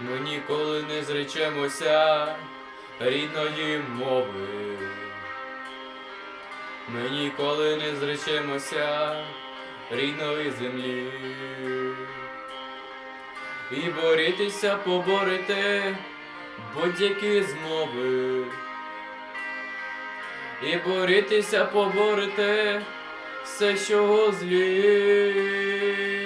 Ми ніколи не зречемося рідної мови. Ми ніколи не зречемося рідної землі. І борітися поборете будь-які змови. І борітися поборете все, що злі.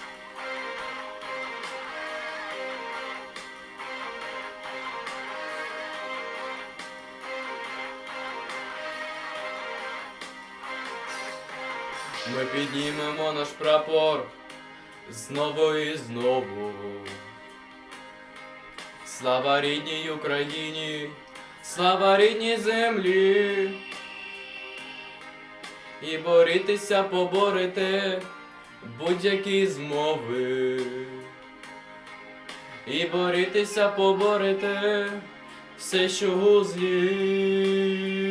Ми піднімемо наш прапор знову і знову. Слава рідній Україні, слава рідній землі. І борітися поборете будь-які змови. І борітися поборете все, що у.